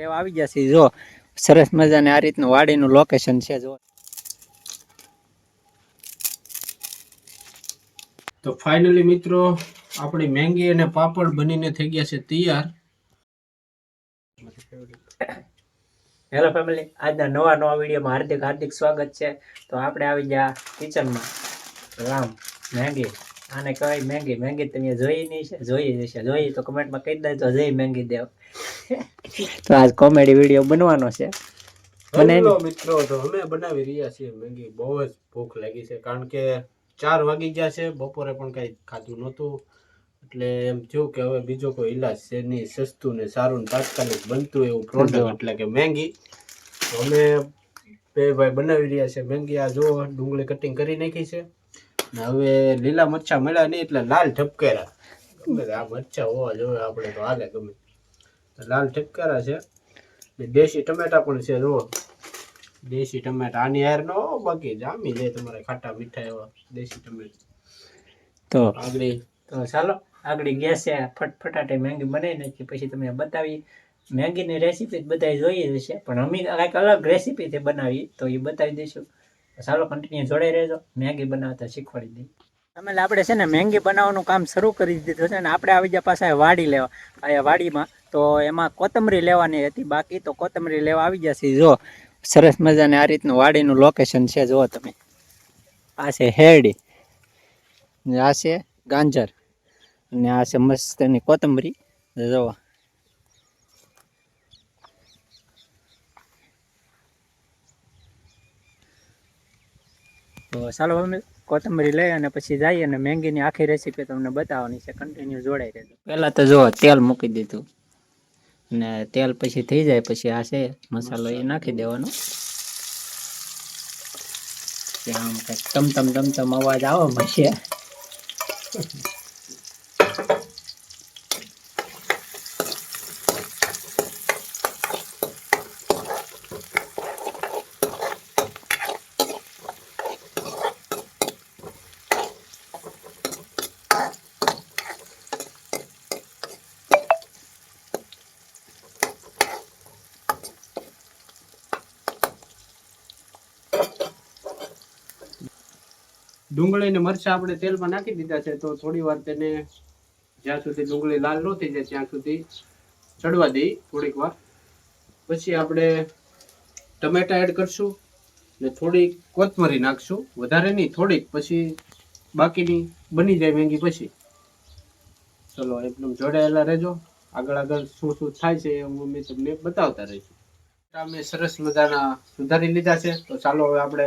લેવા આવી જશે જો સરસ મજાને આ રીતનું વાડીનું લોકેશન છે જો. તો ફાઇનલી મિત્રો આપણી મેંગી અને પાપડ બનીને થઈ ગયા છે તૈયાર. હેલો ફેમિલી આજના નવા નવા વિડીયોમાં હાર્દિક હાર્દિક સ્વાગત છે. તો આપણે આવી ગયા કિચનમાં. રામ મેંગી. આને કહેવાય મેંગી. મેંગી તમે જોઈ નહીં છે જોઈ જશે જોઈ તો કમેન્ટમાં કહી દેજો જય મેંગી દેવ. તો આજ કોમેડી વીડિયો બનવાનો છે. હેલો મિત્રો તો અમે બનાવી રહ્યા છીએ. મેંગી બહુ જ ભૂખ લાગી છે કારણ કે ચાર વાગી ગયા છે. બપોરે પણ કઈ ખાધું નહોતું. એટલે એમ થયું કે હવે બીજો કોઈ ઈલાજ છે નહીં સસ્તું ને સારું ને તાત્કાલિક બનતું એવું પ્રોડક્ટ એટલે કે મેંગી. તો અમે બે ભાઈ બનાવી રહ્યા છે મેંગી આ જો ડુંગળી કટિંગ કરી નાખી છે. ને હવે લીલા મરચા મળ્યા નહીં એટલે લાલ ઠપકેરા આ મરચા હોવા જોઈએ આપણે તો હાલે ગમે લાલ ઠપકેરા છે. ને દેશી ટમેટા પણ છે જુઓ. દેશી ટમેટા. આની હાર નો બાકી જામી જાય તમારે ખાટા મીઠા એવા દેશી ટમેટા. તો આગળ તો ચાલો આગળ ગેસે ફટફટાટે મેંગી બનાવી નાખી પછી તમને બતાવી મેંગીની રેસીપી બધા જોઈએ જ છે પણ અમે કંઈક અલગ રેસીપી તે બનાવી તો એ બતાવી દઈશું. ચાલો કન્ટિન્યુ જોડાઈ રહેજો. મેગી બનાવતા શીખવાડી દઈએ. તમે આપણે છે ને મેંગી બનાવવાનું કામ શરૂ કરી દીધું છે ને આપણે આવી ગયા પાછા વાડી લેવા. આ વાડીમાં તો એમાં કોથમરી લેવાની હતી. બાકી તો કોથમરી લેવા આવી જશે. જો, સરસ મજાને આ રીતનું વાડીનું લોકેશન છે, જુઓ તમે. આ છે હેરડી. આ છે ગાંજર. અને આ છે મસ્ત એની કોથમરી. જુઓ. તો ચાલો અમે કોથમરી લઈ અને પછી જઈએ અને મેંગીની આખી રેસીપી તમને બતાવવાની છે. કન્ટિન્યુ જોડાઈ રહેજો. પહેલાં તો જો તેલ મૂકી દીધું. અને તેલ પછી થઈ જાય, પછી આ છે, મસાલો એ નાખી દેવાનો. આમ કંઈક ટમ ટમ અવાજ આવે પછી. ડુંગળી ને મરચા આપણે તેલમાં નાખી દીધા છે, તો થોડી વાર તેને જ્યાં સુધી ડુંગળી લાલ ન થઈ જાય ત્યાં સુધી ચડવા દઈ થોડીક વાર. પછી આપણે ટમેટા એડ કરશું ને થોડીક કોથમરી નાખશું, વધારે નહીં, થોડીક, પછી બાકીની બની જાય મેંગી પછી. ચલો, એકદમ જોડાયેલા રહેજો. આગળ આગળ શું શું થાય છે એ હું તમને બતાવતા રહીશું. અમે સરસ મજાના સુધારી લીધા છે, તો ચાલો હવે આપણે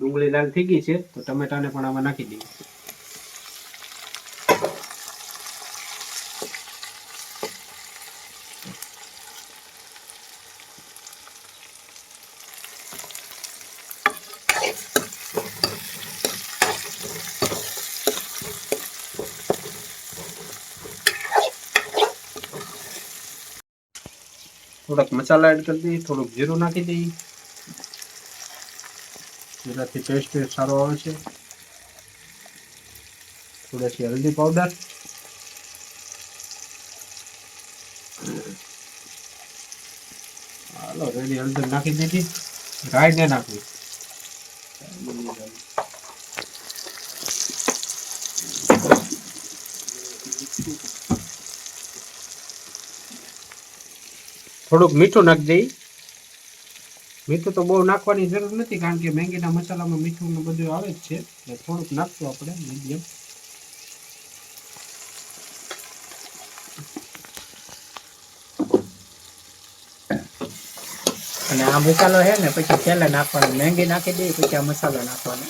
ડુંગળી લાલ થઈ ગઈ છે, તો ટમેટાને પણ આમાં નાખી દઈએ. થોડાક મસાલા એડ કરી દઈએ, થોડુંક જીરું નાખી દઈએ. જેનાથી ટેસ્ટ સારો આવે છે. થોડીસી હલ્દી પાવડર હાલો રેડી હળદર નાખી દીધી. રાઈ ને નાખવી થોડુંક મીઠું નાખી દઈ. મીઠું તો બહુ નાખવાની જરૂર નથી કારણ કે મેંગીના મસાલામાં મીઠું બધું આવે જ છે. એટલે થોડુંક નાખશું આપણે મીડિયમ. અને આ મસાલો છે ને પછી છેલ્લે નાખવાનો મેંગી નાખી દઈએ પછી આ મસાલો નાખવાનો.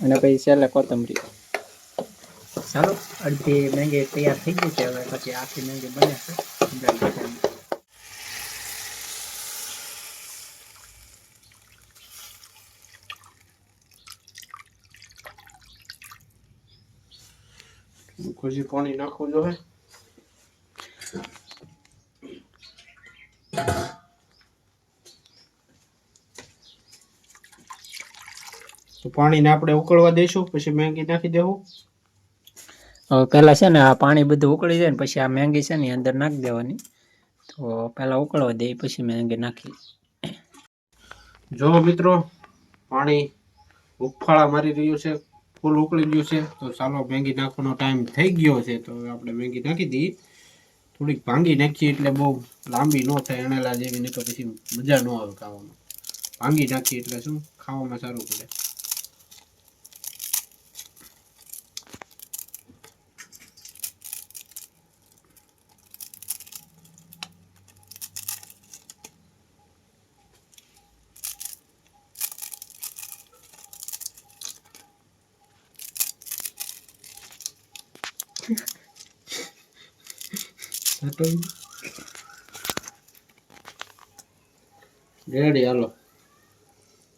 અને પછી છેલ્લે કોથમરી. ચાલો અડધી મેંગી તૈયાર થઈ ગઈ છે હવે પછી આખી મેંગી બને છે. ખુશી પાણી નાખવું જોઈએ. તો પાણીને આપણે ઉકળવા દઈશું પછી મેંગી નાખી દેવું. પેલા છે ને આ પાણી બધું ઉકળી જાય ને પછી આ મેંગી છે ને અંદર નાખી દેવાની. તો પહેલાં ઉકળવા દે પછી મેંગી નાખી. જો મિત્રો પાણી ઉફાળા મારી રહ્યું છે. ફૂલ ઉકળી ગયું છે. તો ચાલો ભેંગી નાખવાનો ટાઈમ થઈ ગયો છે. તો હવે આપણે મેંગી નાખી દઈએ થોડીક ભાંગી નાખીએ એટલે બહુ લાંબી ન થાય, અણેલા જેવી, નહીં તો પછી મજા ન આવે ખાવામાં. ભાંગી નાખીએ એટલે શું? ખાવામાં સારું પડે. રેડી હાલો.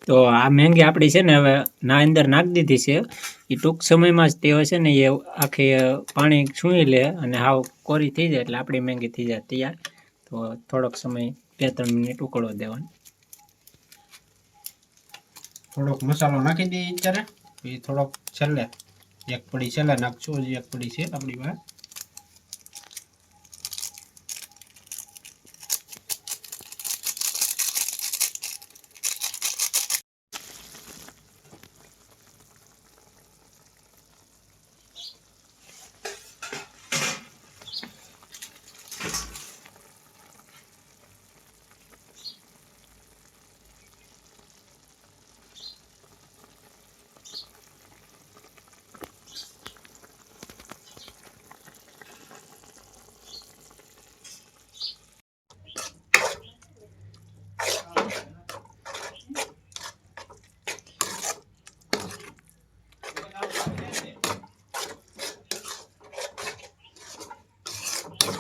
તો આ મહેંગી આપણી છે ને હવે ના અંદર નાખી દીધી છે. એ ટૂંક સમયમાં જ તે છે ને એ આખી પાણી છૂઈ લે અને હાવ કોરી થઈ જાય એટલે આપણી મેંગી થઈ જાય તૈયાર. તો થોડોક સમય બે ત્રણ મિનિટ ઉકળવા દેવાનું. થોડોક મસાલો નાખી દઈએ અત્યારે. એ થોડોક છેલ્લે એક પડી છેલ્લે નાખશું હજી એક પડી છે આપણી પાસે.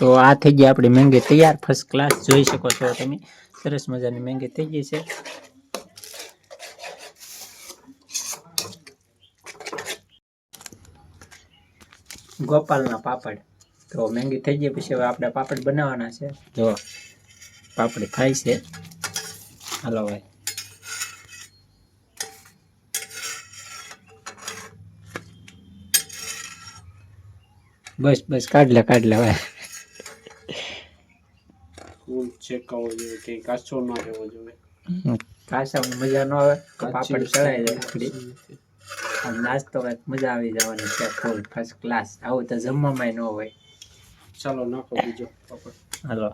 તો આ થઈ ગઈ આપણી મેંગી તૈયાર. ફર્સ્ટ ક્લાસ જોઈ શકો છો તમે. સરસ મજાની મેંગી થઈ ગઈ છે. ગોપાલના પાપડ. તો મેંગી થઈ ગઈ, પછી હવે આપણે પાપડ બનાવવાના છે. જો પાપડ થાય છે. હાલો ભાઈ બસ બસ, કાઢ લે કાઢ લે ભાઈ ફૂલ શેકાવો જોઈએ કે કાચો ન રહેવો જોઈએ. કાચામાં મજા ન આવે પાપડ ચડાઈ જાય થોડી આમ નાસ્તો કંઈક મજા આવી જવાની છે ફૂલ ફર્સ્ટ ક્લાસ આવું તો જમવામાં ન હોય. ચાલો નાખો બીજો પાપડ. હાલો.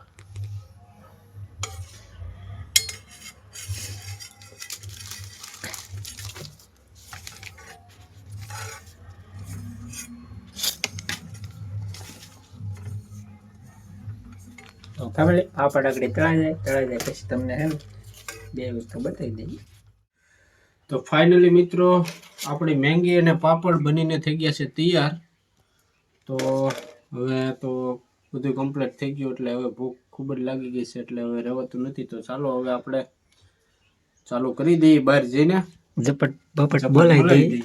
તો આ પાપડ તળાઈ જાય તળાઈ જાય પછી તમને હે બે વસ્તુ બતાવી દઈએ. તો ફાઇનલી મિત્રો આપણી મેંગી અને પાપડ બનીને થઈ ગયા છે તૈયાર. તો હવે તો બધું કમ્પ્લીટ થઈ ગયું એટલે હવે ભૂખ ખૂબ જ લાગી ગઈ છે એટલે હવે રહેવાતું નથી. તો ચાલો હવે આપણે ચાલુ કરી દઈએ બહાર જઈને. ઝપટ બપટ બોલાવી દઈએ.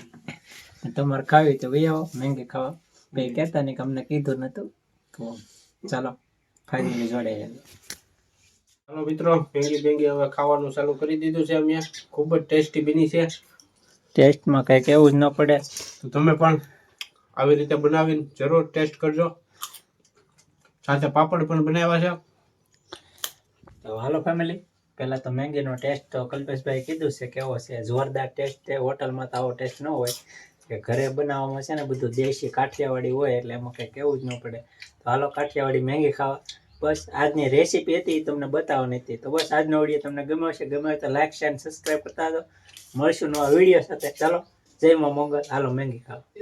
તમારે ખાવી તો ભાઈ આવો મેંગી ખાવા. ભાઈ કહેતા નહીં કે અમને કીધું નતું. તો ચાલો. ફાઇનલી જોડે હાલો મિત્રો ભેંગી ભેંગી હવે ખાવાનું ચાલુ કરી દીધું છે અમે. ખૂબ જ ટેસ્ટી બની છે. ટેસ્ટમાં કંઈક એવું જ ન પડે. તો તમે પણ આવી રીતે બનાવીને જરૂર ટેસ્ટ કરજો. સાથે પાપડ પણ બનાવ્યા છે. તો હાલો ફેમિલી પહેલા તો મેંગીનો ટેસ્ટ તો કલ્પેશભાઈ કીધું છે કેવો છે જોરદાર ટેસ્ટ છે. હોટલમાં તો આવો ટેસ્ટ ન હોય. કે ઘરે બનાવવામાં છે ને બધું દેશી કાઠિયાવાડી હોય એટલે એમાં કંઈ કેવું જ ન પડે. તો હાલો કાઠિયાવાડી મેંગી ખાવા. બસ આજની રેસીપી હતી તમને બતાવવાની હતી. તો બસ આજનો વીડિયો તમને ગમ્યો હશે, ગમ્યો તો લાઈક શેર સબસ્ક્રાઈબ કરતા દો મળશું નવા વીડિયો સાથે. ચાલો, જય માં મંગલ. હાલો, મેંગી ખાવા